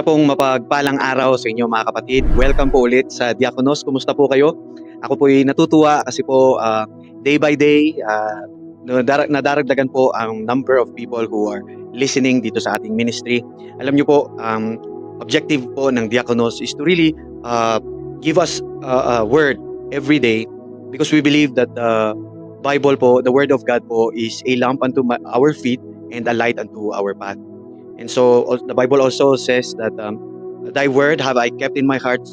Isa pong mapagpalang araw sa inyo mga kapatid. Welcome po ulit sa Diakonos. Kumusta po kayo? Ako po ay natutuwa kasi po ah, day by day nadar- nadaragdagan po ang number of people who are listening dito sa ating ministry. Alam niyo po, ang objective po ng Diakonos is to really ah, give us a, a word every day because we believe that the Bible po, the Word of God po is a lamp unto my- our feet and a light unto our path. And so the Bible also says that um, thy word have I kept in my heart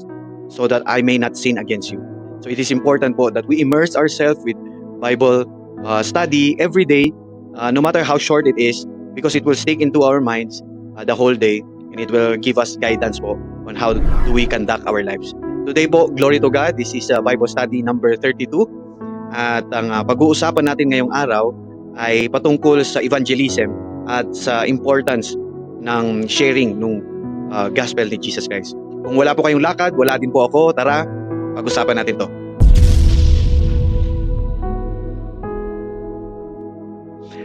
so that I may not sin against you. So it is important po that we immerse ourselves with Bible uh, study every day, uh, no matter how short it is, because it will stick into our minds uh, the whole day and it will give us guidance po on how do we conduct our lives. Today po, glory to God, this is uh, Bible study number 32. At ang uh, pag-uusapan natin ngayong araw ay patungkol sa evangelism at sa importance ng sharing ng uh, gospel ni Jesus Christ. Kung wala po kayong lakad, wala din po ako, tara, pag-usapan natin to.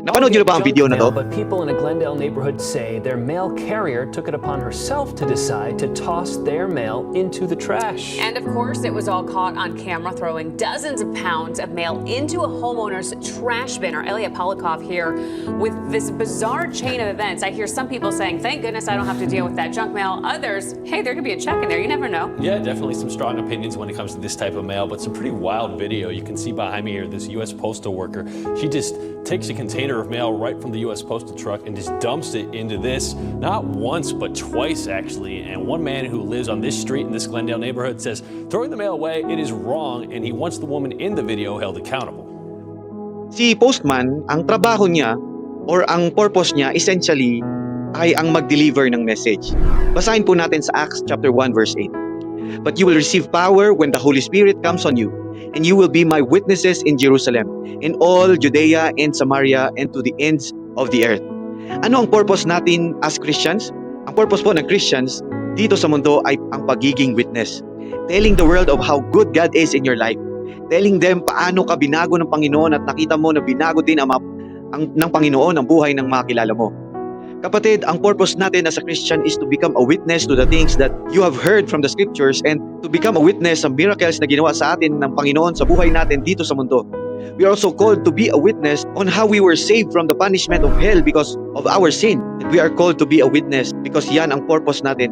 Napanood niyo na ba ang video na to? But people in a Glendale neighborhood say their mail carrier took it upon herself to decide to toss their mail into the trash. And of course, it was all caught on camera throwing dozens of pounds of mail into a homeowner's trash bin. Our Elia Polikov here with this bizarre chain of events. I hear some people saying, thank goodness I don't have to deal with that junk mail. Others, hey, there could be a check in there. You never know. Yeah, definitely some strong opinions when it comes to this type of mail, but some pretty wild video. You can see behind me here this U.S. postal worker. She just takes a container of mail right from the U.S. postal truck and just dumps it into this, not once, but twice actually. And one man who lives on this street in this Glendale neighborhood says throwing the mail away, it is wrong, and he wants the woman in the video held accountable. Si postman, ang trabaho niya or ang purpose niya essentially ay ang mag-deliver ng message. Basahin po natin sa Acts chapter 1 verse 8. But you will receive power when the Holy Spirit comes on you, and you will be my witnesses in Jerusalem, in all Judea and Samaria, and to the ends of the earth. Ano ang purpose natin as Christians? Ang purpose po ng Christians dito sa mundo ay ang pagiging witness. Telling the world of how good God is in your life. Telling them paano ka binago ng Panginoon at nakita mo na binago din ang, ang ng Panginoon ang buhay ng mga kilala mo. Kapatid, ang purpose natin as a Christian is to become a witness to the things that you have heard from the scriptures and to become a witness sa miracles na ginawa sa atin ng Panginoon sa buhay natin dito sa mundo. We are also called to be a witness on how we were saved from the punishment of hell because of our sin. And we are called to be a witness because yan ang purpose natin.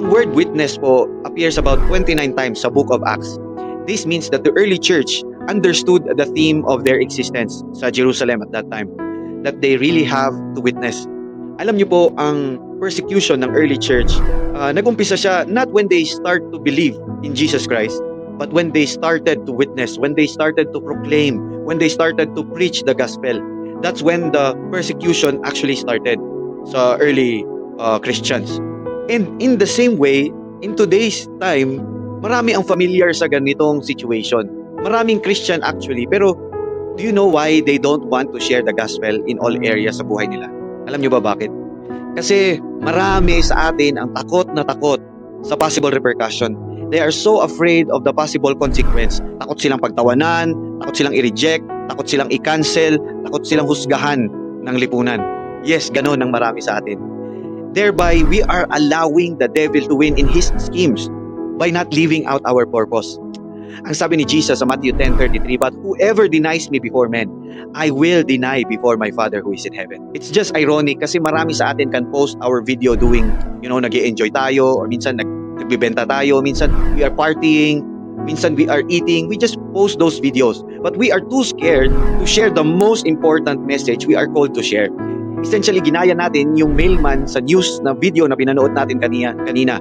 Ang word witness po appears about 29 times sa book of Acts. This means that the early church understood the theme of their existence sa Jerusalem at that time. That they really have to witness. Alam niyo po, ang persecution ng early church, uh, nagumpisa siya not when they start to believe in Jesus Christ, but when they started to witness, when they started to proclaim, when they started to preach the gospel. That's when the persecution actually started sa early uh, Christians. And in the same way, in today's time, marami ang familiar sa ganitong situation. Maraming Christian actually, pero do you know why they don't want to share the gospel in all areas sa buhay nila? Alam niyo ba bakit? Kasi marami sa atin ang takot na takot sa possible repercussion. They are so afraid of the possible consequence. Takot silang pagtawanan, takot silang i-reject, takot silang i-cancel, takot silang husgahan ng lipunan. Yes, ganun ang marami sa atin. Thereby, we are allowing the devil to win in his schemes by not living out our purpose. Ang sabi ni Jesus sa Matthew 10.33, But whoever denies me before men, I will deny before my Father who is in heaven. It's just ironic kasi marami sa atin can post our video doing, you know, nag enjoy tayo or minsan nag nagbibenta tayo, minsan we are partying, minsan we are eating, we just post those videos. But we are too scared to share the most important message we are called to share. Essentially, ginaya natin yung mailman sa news na video na pinanood natin kanina, kanina.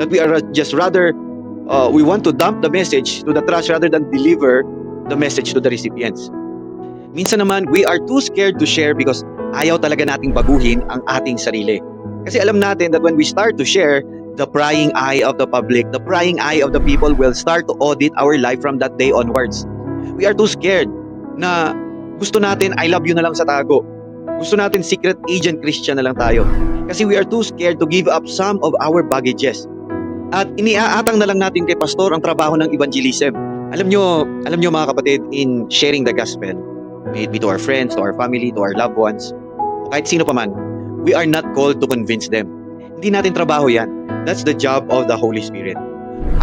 That we are just rather, uh, we want to dump the message to the trash rather than deliver the message to the recipients. Minsan naman, we are too scared to share because ayaw talaga nating baguhin ang ating sarili. Kasi alam natin that when we start to share, the prying eye of the public, the prying eye of the people will start to audit our life from that day onwards. We are too scared na gusto natin I love you na lang sa tago. Gusto natin secret agent Christian na lang tayo. Kasi we are too scared to give up some of our baggages. At iniaatang na lang natin kay pastor ang trabaho ng evangelism. Alam nyo, alam nyo mga kapatid, in sharing the gospel, may it be to our friends, to our family, to our loved ones, kahit sino pa man, we are not called to convince them. Hindi natin trabaho yan. That's the job of the Holy Spirit.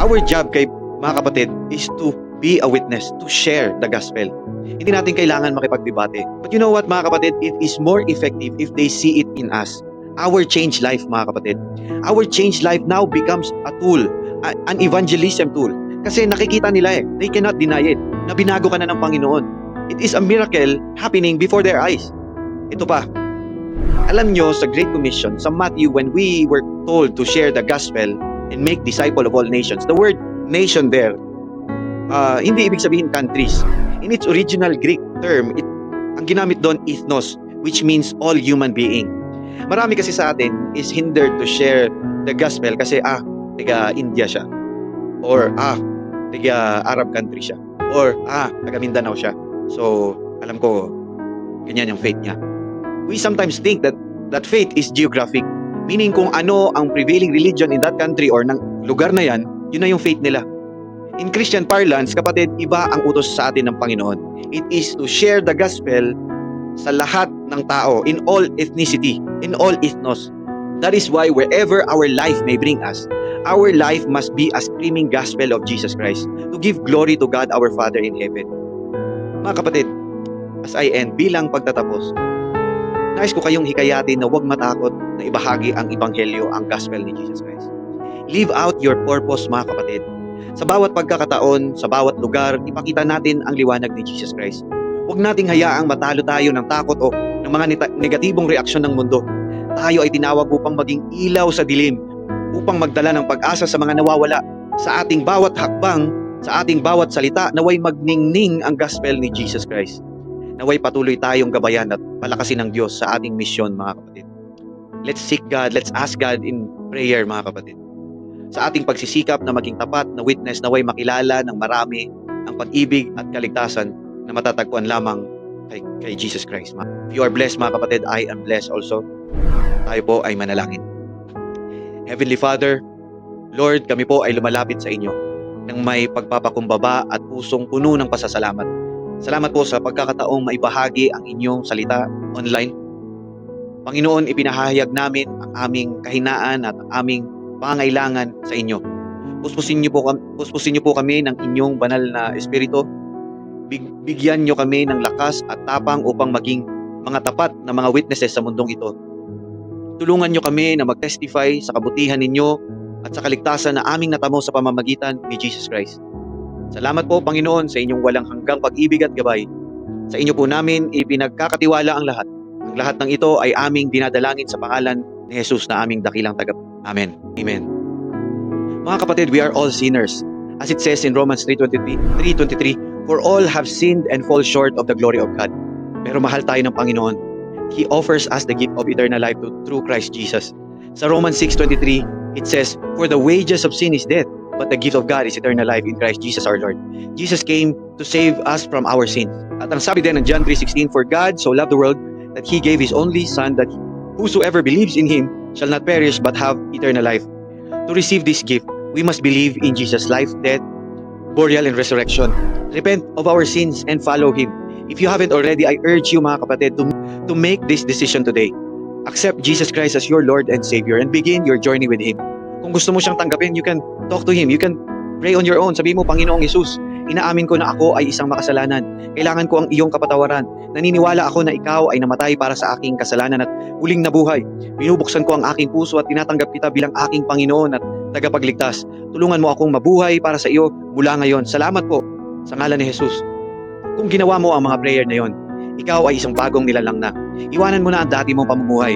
Our job kay mga kapatid is to be a witness, to share the gospel. Hindi natin kailangan makipagdebate. But you know what mga kapatid, it is more effective if they see it in us. Our changed life mga kapatid. Our changed life now becomes a tool, a- an evangelism tool. Kasi nakikita nila eh, they cannot deny it, na binago ka na ng Panginoon. It is a miracle happening before their eyes. Ito pa, alam nyo sa Great Commission, sa Matthew, when we were told to share the gospel and make disciple of all nations, the word nation there, uh, hindi ibig sabihin countries. In its original Greek term, it, ang ginamit doon ethnos, which means all human being. Marami kasi sa atin is hindered to share the gospel kasi ah, tiga India siya. Or ah, tiga Arab country siya. Or ah, taga Mindanao siya. So, alam ko, ganyan yung faith niya. We sometimes think that that faith is geographic. Meaning kung ano ang prevailing religion in that country or ng lugar na yan, yun na yung faith nila. In Christian parlance, kapatid, iba ang utos sa atin ng Panginoon. It is to share the gospel sa lahat ng tao, in all ethnicity, in all ethnos. That is why wherever our life may bring us, our life must be a screaming gospel of Jesus Christ to give glory to God our Father in heaven. Mga kapatid, as I end, bilang pagtatapos, nais ko kayong hikayatin na huwag matakot na ibahagi ang Ebanghelyo, ang gospel ni Jesus Christ. Live out your purpose, mga kapatid. Sa bawat pagkakataon, sa bawat lugar, ipakita natin ang liwanag ni Jesus Christ. Huwag nating hayaang matalo tayo ng takot o ng mga negatibong reaksyon ng mundo. Tayo ay tinawag upang maging ilaw sa dilim, upang magdala ng pag-asa sa mga nawawala. Sa ating bawat hakbang, sa ating bawat salita, naway magningning ang gospel ni Jesus Christ. Naway patuloy tayong gabayan at palakasin ng Diyos sa ating misyon, mga kapatid. Let's seek God, let's ask God in prayer, mga kapatid. Sa ating pagsisikap na maging tapat na witness, naway makilala ng marami ang pag-ibig at kaligtasan na matatagpuan lamang kay, kay Jesus Christ. If you are blessed, mga kapatid, I am blessed also. Tayo po ay manalangin. Heavenly Father, Lord, kami po ay lumalapit sa inyo ng may pagpapakumbaba at pusong puno ng pasasalamat. Salamat po sa pagkakataong maibahagi ang inyong salita online. Panginoon, ipinahayag namin ang aming kahinaan at ang aming pangailangan sa inyo. Puspusin niyo po, kam- puspusin niyo po kami ng inyong banal na espiritu. Big- bigyan niyo kami ng lakas at tapang upang maging mga tapat na mga witnesses sa mundong ito. Tulungan niyo kami na mag-testify sa kabutihan ninyo at sa kaligtasan na aming natamo sa pamamagitan ni Jesus Christ. Salamat po Panginoon sa inyong walang hanggang pag-ibig at gabay. Sa inyo po namin ipinagkakatiwala ang lahat. Ang lahat ng ito ay aming dinadalangin sa pangalan ni Jesus na aming dakilang tagap. Amen. Amen. Mga kapatid, we are all sinners. As it says in Romans 3.23, 3.23, For all have sinned and fall short of the glory of God. Pero mahal tayo ng Panginoon. He offers us the gift of eternal life through Christ Jesus. Sa Romans 6.23, it says, For the wages of sin is death, but the gift of God is eternal life in Christ Jesus our Lord. Jesus came to save us from our sins. At ang sabi din ng John 3.16, For God so loved the world that He gave His only Son that whosoever believes in Him shall not perish but have eternal life. To receive this gift, we must believe in Jesus' life, death, burial, and resurrection. Repent of our sins and follow Him. If you haven't already, I urge you mga kapatid to, to make this decision today. Accept Jesus Christ as your Lord and Savior and begin your journey with Him. Kung gusto mo siyang tanggapin, you can talk to Him. You can pray on your own. Sabi mo, Panginoong Jesus, inaamin ko na ako ay isang makasalanan. Kailangan ko ang iyong kapatawaran. Naniniwala ako na ikaw ay namatay para sa aking kasalanan at huling nabuhay. Binubuksan ko ang aking puso at tinatanggap kita bilang aking Panginoon at tagapagligtas. Tulungan mo akong mabuhay para sa iyo mula ngayon. Salamat po sa ngalan ni Jesus. Kung ginawa mo ang mga prayer na yon, ikaw ay isang bagong nilalang na. Iwanan mo na ang dati mong pamumuhay.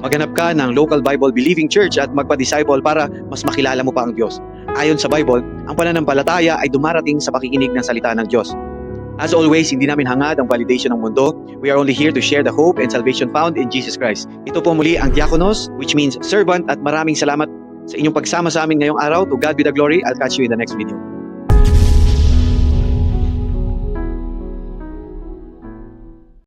Maghanap ka ng local Bible believing church at magpa-disciple para mas makilala mo pa ang Diyos. Ayon sa Bible, ang pananampalataya ay dumarating sa pakikinig ng salita ng Diyos. As always, hindi namin hangad ang validation ng mundo. We are only here to share the hope and salvation found in Jesus Christ. Ito po muli ang diakonos, which means servant at maraming salamat sa inyong pagsama sa amin ngayong araw. To God be the glory. I'll catch you in the next video.